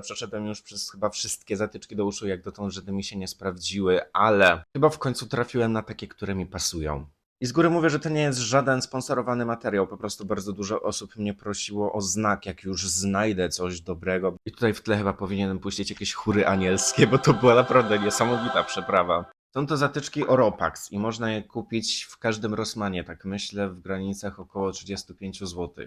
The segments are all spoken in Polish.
Przeszedłem już przez chyba wszystkie zatyczki do uszu, jak dotąd żadne mi się nie sprawdziły, ale chyba w końcu trafiłem na takie, które mi pasują. I z góry mówię, że to nie jest żaden sponsorowany materiał, po prostu bardzo dużo osób mnie prosiło o znak, jak już znajdę coś dobrego. I tutaj w tle chyba powinienem puścić jakieś chóry anielskie, bo to była naprawdę niesamowita przeprawa. Są to zatyczki Oropax i można je kupić w każdym Rossmanie, tak myślę, w granicach około 35 zł.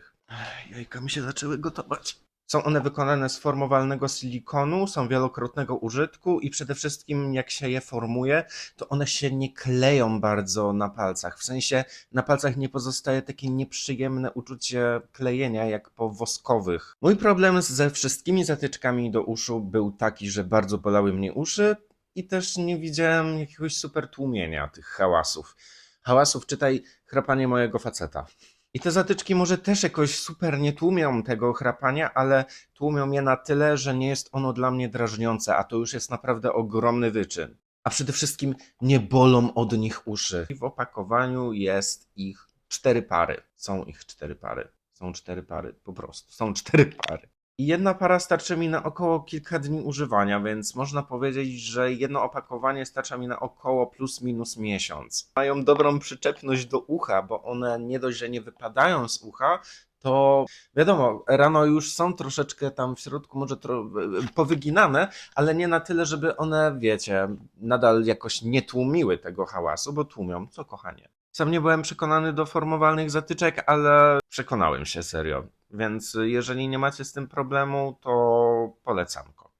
Jajka mi się zaczęły gotować. Są one wykonane z formowalnego silikonu, są wielokrotnego użytku i przede wszystkim jak się je formuje, to one się nie kleją bardzo na palcach. W sensie na palcach nie pozostaje takie nieprzyjemne uczucie klejenia jak po woskowych. Mój problem ze wszystkimi zatyczkami do uszu był taki, że bardzo bolały mnie uszy i też nie widziałem jakiegoś super tłumienia tych hałasów. Hałasów, czytaj chrapanie mojego faceta. I te zatyczki może też jakoś super nie tłumią tego chrapania, ale tłumią je na tyle, że nie jest ono dla mnie drażniące, a to już jest naprawdę ogromny wyczyn. A przede wszystkim nie bolą od nich uszy. W opakowaniu jest ich cztery pary. Są ich cztery pary. Są cztery pary, po prostu. Są cztery pary. Jedna para starczy mi na około kilka dni używania, więc można powiedzieć, że jedno opakowanie starcza mi na około plus minus miesiąc. Mają dobrą przyczepność do ucha, bo one nie dość, że nie wypadają z ucha, to wiadomo, rano już są troszeczkę tam w środku może tro, powyginane, ale nie na tyle, żeby one, wiecie, nadal jakoś nie tłumiły tego hałasu, bo tłumią, co kochanie. Sam nie byłem przekonany do formowalnych zatyczek, ale przekonałem się serio. Więc jeżeli nie macie z tym problemu, to polecam go.